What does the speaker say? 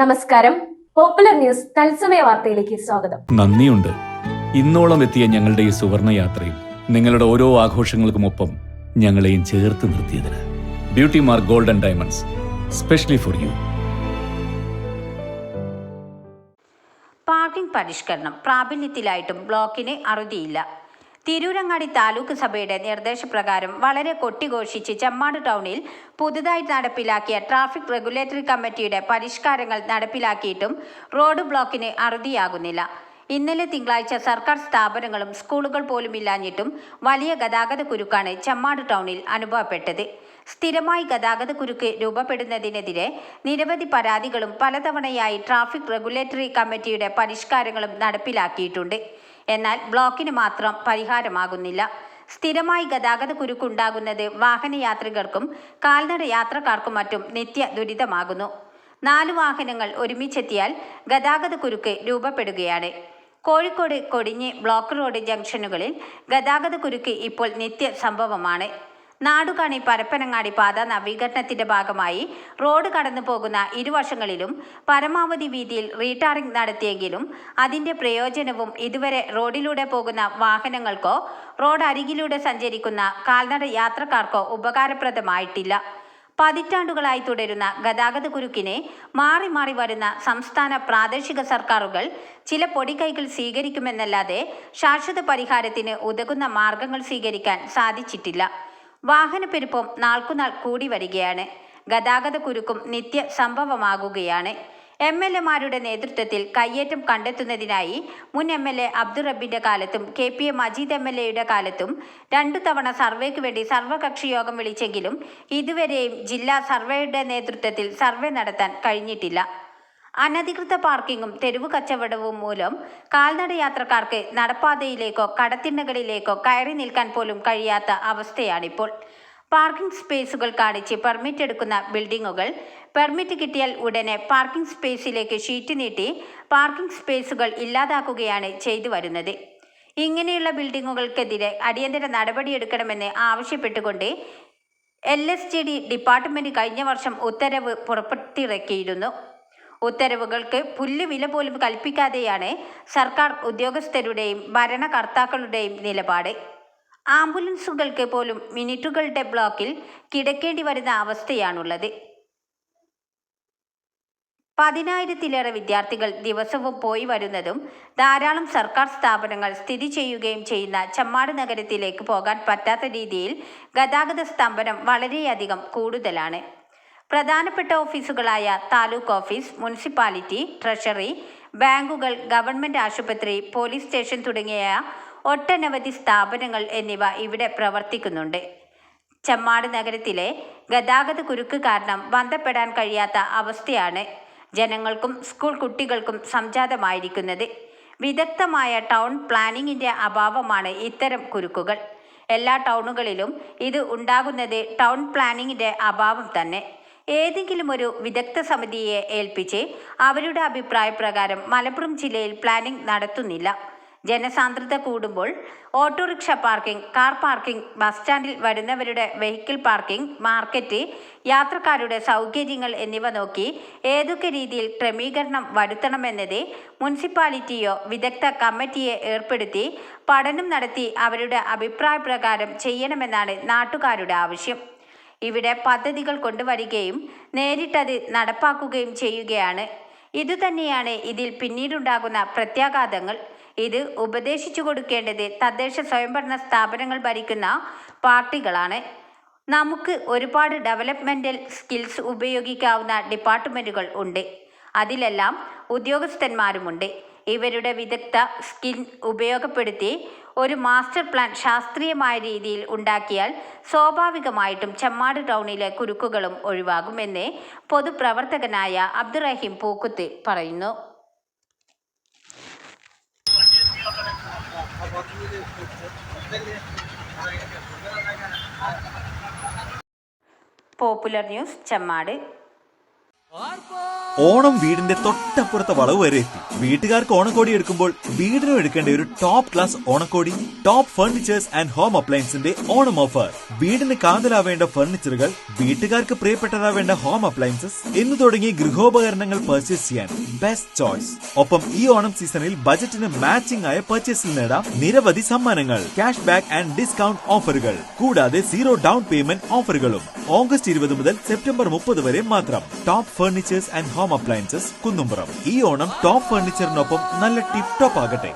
നമസ്കാരം. Popular news തത്സമയ വാർത്തയിലേക്ക് സ്വാഗതം. നന്ദിയുണ്ട്. ഇന്നോളം എത്തിയ ഞങ്ങളുടെ ഈ സുവർണ യാത്രയിൽ നിങ്ങളുടെ ഓരോ ആഘോഷങ്ങൾക്കുമൊപ്പം ഞങ്ങളെയും ചേർത്ത് നിർത്തിയതിന് beauty mark golden diamonds specially for you. Parking പരിഷ്കരണം പ്രാബല്യത്തിലായിട്ടും ബ്ലോക്കിന് അറുതിയില്ല. തിരൂരങ്ങാടി താലൂക്ക് സഭയുടെ നിർദ്ദേശപ്രകാരം വളരെ കൊട്ടിഘോഷിച്ച് ചെമ്മാട് ടൗണിൽ പുതുതായി നടപ്പിലാക്കിയ ട്രാഫിക് റെഗുലേറ്ററി കമ്മിറ്റിയുടെ പരിഷ്കാരങ്ങൾ നടപ്പിലാക്കിയിട്ടും റോഡ് ബ്ലോക്കിന് അറുതിയാകുന്നില്ല. ഇന്നലെ തിങ്കളാഴ്ച സർക്കാർ സ്ഥാപനങ്ങളും സ്കൂളുകൾ പോലും ഇല്ലാഞ്ഞിട്ടും വലിയ ഗതാഗത കുരുക്കാണ് ചെമ്മാട് ടൗണിൽ അനുഭവപ്പെട്ടത്. സ്ഥിരമായി ഗതാഗത കുരുക്ക് രൂപപ്പെടുന്നതിനെതിരെ നിരവധി പരാതികളും പലതവണയായി ട്രാഫിക് റെഗുലേറ്ററി കമ്മിറ്റിയുടെ പരിഷ്കാരങ്ങളും നടപ്പിലാക്കിയിട്ടുണ്ട്. എന്നാൽ ബ്ലോക്കിന് മാത്രം പരിഹാരമാകുന്നില്ല. സ്ഥിരമായി ഗതാഗത കുരുക്കുണ്ടാകുന്നത് വാഹനയാത്രികർക്കും കാൽനട യാത്രക്കാർക്കും മറ്റും നിത്യ ദുരിതമാകുന്നു നാല് വാഹനങ്ങൾ ഒരുമിച്ചെത്തിയാൽ ഗതാഗത കുരുക്ക് രൂപപ്പെടുകയാണ്. കോഴിക്കോട് കൊടിഞ്ഞ് ബ്ലോക്ക് റോഡ് ജംഗ്ഷനുകളിൽ ഗതാഗത കുരുക്ക് ഇപ്പോൾ നിത്യ സംഭവമാണ് നാടുകാണി പരപ്പനങ്ങാടി പാത നവീകരണത്തിന്റെ ഭാഗമായി റോഡ് കടന്നു പോകുന്ന ഇരുവശങ്ങളിലും പരമാവധി വീതിയിൽ റീടാറിംഗ് നടത്തിയെങ്കിലും അതിന്റെ പ്രയോജനവും ഇതുവരെ റോഡിലൂടെ പോകുന്ന വാഹനങ്ങൾക്കോ റോഡ് അരികിലൂടെ സഞ്ചരിക്കുന്ന കാൽനട യാത്രക്കാർക്കോ ഉപകാരപ്രദമായിട്ടില്ല. പതിറ്റാണ്ടുകളായി തുടരുന്ന ഗതാഗത കുരുക്കിനെ മാറി മാറി വരുന്ന സംസ്ഥാന പ്രാദേശിക സർക്കാരുകൾ ചില പൊടിക്കൈകൾ സ്വീകരിക്കുമെന്നല്ലാതെ ശാശ്വത പരിഹാരത്തിന് ഉതകുന്ന മാർഗങ്ങൾ സ്വീകരിക്കാൻ സാധിച്ചിട്ടില്ല. വാഹനപ്പെരുപ്പം നാൾക്കുനാൾ കൂടി വരികയാണ്. ഗതാഗത കുരുക്കും നിത്യ സംഭവമാകുകയാണ്. എം എൽ എമാരുടെ നേതൃത്വത്തിൽ കയ്യേറ്റം കണ്ടെത്തുന്നതിനായി മുൻ എം എൽ എ അബ്ദുറബിന്റെ കാലത്തും K P A Majeed M L എയുടെ കാലത്തും രണ്ടു തവണ സർവേക്ക് വേണ്ടി സർവകക്ഷി യോഗം വിളിച്ചെങ്കിലും ഇതുവരെയും ജില്ലാ സർവേയുടെ നേതൃത്വത്തിൽ സർവേ നടത്താൻ കഴിഞ്ഞിട്ടില്ല. അനധികൃത പാർക്കിങ്ങും തെരുവ് കച്ചവടവും മൂലം കാൽനട യാത്രക്കാർക്ക് നടപ്പാതയിലേക്കോ കടത്തിണ്ണകളിലേക്കോ കയറി നിൽക്കാൻ പോലും കഴിയാത്ത അവസ്ഥയാണിപ്പോൾ. പാർക്കിംഗ് സ്പേസുകൾ കാണിച്ച് പെർമിറ്റ് എടുക്കുന്ന ബിൽഡിങ്ങുകൾ. പെർമിറ്റ് കിട്ടിയാൽ ഉടനെ പാർക്കിംഗ് സ്പേസിലേക്ക് ഷീറ്റ് നീട്ടി പാർക്കിംഗ് സ്പേസുകൾ ഇല്ലാതാക്കുകയാണ് ചെയ്തു വരുന്നത്. ഇങ്ങനെയുള്ള ബിൽഡിങ്ങുകൾക്കെതിരെ അടിയന്തര നടപടിയെടുക്കണമെന്ന് ആവശ്യപ്പെട്ടുകൊണ്ട് L S G D department കഴിഞ്ഞ വർഷം ഉത്തരവ് പുറപ്പെടുത്തിറക്കിയിരുന്നു ഉത്തരവുകൾക്ക് പുല്ലുവില പോലും കൽപ്പിക്കാതെയാണ് സർക്കാർ ഉദ്യോഗസ്ഥരുടെയും ഭരണകർത്താക്കളുടെയും നിലപാട്. ആംബുലൻസുകൾക്ക് പോലും മിനിറ്റുകളുടെ ബ്ലോക്കിൽ കിടക്കേണ്ടി വരുന്ന അവസ്ഥയാണുള്ളത്. പതിനായിരത്തിലേറെ വിദ്യാർത്ഥികൾ ദിവസവും പോയി വരുന്നതും ധാരാളം സർക്കാർ സ്ഥാപനങ്ങൾ സ്ഥിതി ചെയ്യുകയും ചെയ്യുന്ന ചമ്മാട് നഗരത്തിലേക്ക് പോകാൻ പറ്റാത്ത രീതിയിൽ ഗതാഗത സ്തംഭനം വളരെയധികം കൂടുതലാണ്. പ്രധാനപ്പെട്ട ഓഫീസുകളായ താലൂക്ക് ഓഫീസ് മുനിസിപ്പാലിറ്റി ട്രഷറി ബാങ്കുകൾ ഗവൺമെന്റ് ആശുപത്രി പോലീസ് സ്റ്റേഷൻ തുടങ്ങിയ ഒട്ടനവധി സ്ഥാപനങ്ങൾ എന്നിവ ഇവിടെ പ്രവർത്തിക്കുന്നുണ്ട്. ചെമ്മാട് നഗരത്തിലെ ഗതാഗത കുരുക്ക് കാരണം ബന്ധപ്പെടാൻ കഴിയാത്ത അവസ്ഥയാണ് ജനങ്ങൾക്കും സ്കൂൾ കുട്ടികൾക്കും സംജാതമായിരിക്കുന്നത്. വിദഗ്ധമായ ടൗൺ പ്ലാനിങ്ങിന്റെ അഭാവമാണ് ഇത്തരം കുരുക്കുകൾ. എല്ലാ ടൗണുകളിലും ഇത് ഉണ്ടാകുന്നത് ടൗൺ പ്ലാനിങ്ങിന്റെ അഭാവം തന്നെ. ഏതെങ്കിലും ഒരു വിദഗ്ധ സമിതിയെ ഏൽപ്പിച്ച് അവരുടെ അഭിപ്രായപ്രകാരം മലപ്പുറം ജില്ലയിൽ പ്ലാനിംഗ് നടത്തുന്നില്ല. ജനസാന്ദ്രത കൂടുമ്പോൾ autorickshaw parking car parking bus സ്റ്റാൻഡിൽ വരുന്നവരുടെ വെഹിക്കിൾ പാർക്കിംഗ് മാർക്കറ്റ് യാത്രക്കാരുടെ സൗകര്യങ്ങൾ എന്നിവ നോക്കി ഏതൊക്കെ രീതിയിൽ ക്രമീകരണം വരുത്തണമെന്നത് മുനിസിപ്പാലിറ്റിയോ വിദഗ്ധ കമ്മിറ്റിയെ ഏർപ്പെടുത്തി പഠനം നടത്തി അവരുടെ അഭിപ്രായപ്രകാരം ചെയ്യണമെന്നാണ് നാട്ടുകാരുടെ ആവശ്യം. ഇവിടെ പദ്ധതികൾ കൊണ്ടുവരികയും നേരിട്ടത് നടപ്പാക്കുകയും ചെയ്യുകയാണ്. ഇതുതന്നെയാണ് ഇതിൽ പിന്നീടുണ്ടാകുന്ന പ്രത്യാഘാതങ്ങൾ. ഇത് ഉപദേശിച്ചു കൊടുക്കേണ്ടത് തദ്ദേശ സ്വയംഭരണ സ്ഥാപനങ്ങൾ ഭരിക്കുന്ന പാർട്ടികളാണ്. നമുക്ക് ഒരുപാട് ഡെവലപ്മെന്റൽ സ്കിൽസ് ഉപയോഗിക്കാവുന്ന ഡിപ്പാർട്ട്മെന്റുകൾ ഉണ്ട്. അതിലെല്ലാം ഉദ്യോഗസ്ഥന്മാരുമുണ്ട്. ഇവരുടെ വിദഗ്ധ സ്കിൽ ഉപയോഗപ്പെടുത്തി ഒരു മാസ്റ്റർ പ്ലാൻ ശാസ്ത്രീയമായ രീതിയിൽ ഉണ്ടാക്കിയാൽ സ്വാഭാവികമായിട്ടും ചെമ്മാട് ടൗണിലെ കുരുക്കുകളും ഒഴിവാകുമെന്ന് പൊതുപ്രവർത്തകനായ അബ്ദുറഹീം പൂക്കുത്ത് പറയുന്നു. Popular news Chemmad. ഓണം വീടിന്റെ തൊട്ടപ്പുറത്തെ വളവ് വരെ എത്തി. വീട്ടുകാർക്ക് ഓണക്കോടി എടുക്കുമ്പോൾ വീടിനും എടുക്കേണ്ട ഒരു ടോപ്പ് ക്ലാസ് ഓണക്കോടി ടോപ്പ് ഫർണിച്ചേഴ്സ് ആൻഡ് ഹോം അപ്ലയൻസിന്റെ ഓണം ഓഫർ വീടിന് കാതലാവേണ്ട ഫർണിച്ചറുകൾ വീട്ടുകാർക്ക് പ്രിയപ്പെട്ടതാവേണ്ട ഹോം അപ്ലയൻസസ് എന്ന് തുടങ്ങി ഗൃഹോപകരണങ്ങൾ പർച്ചേസ് ചെയ്യാൻ ബെസ്റ്റ് ചോയ്സ് ഒപ്പം ഈ ഓണം സീസണിൽ ബജറ്റിന് മാച്ചിംഗ് ആയ പർച്ചേസിൽ നേടാം നിരവധി സമ്മാനങ്ങൾ ക്യാഷ് ബാക്ക് ആൻഡ് ഡിസ്കൗണ്ട് ഓഫറുകൾ കൂടാതെ സീറോ ഡൗൺ പേയ്മെന്റ് ഓഫറുകളും ഓഗസ്റ്റ് ഇരുപത് മുതൽ സെപ്റ്റംബർ മുപ്പത് വരെ മാത്രം. Top furnitures and home appliances Kunnumpuram. ഈ ഓണം ടോപ്പ് ഫർണിച്ചറിനൊപ്പം നല്ല ടിപ് ടോപ്പ് ആകട്ടെ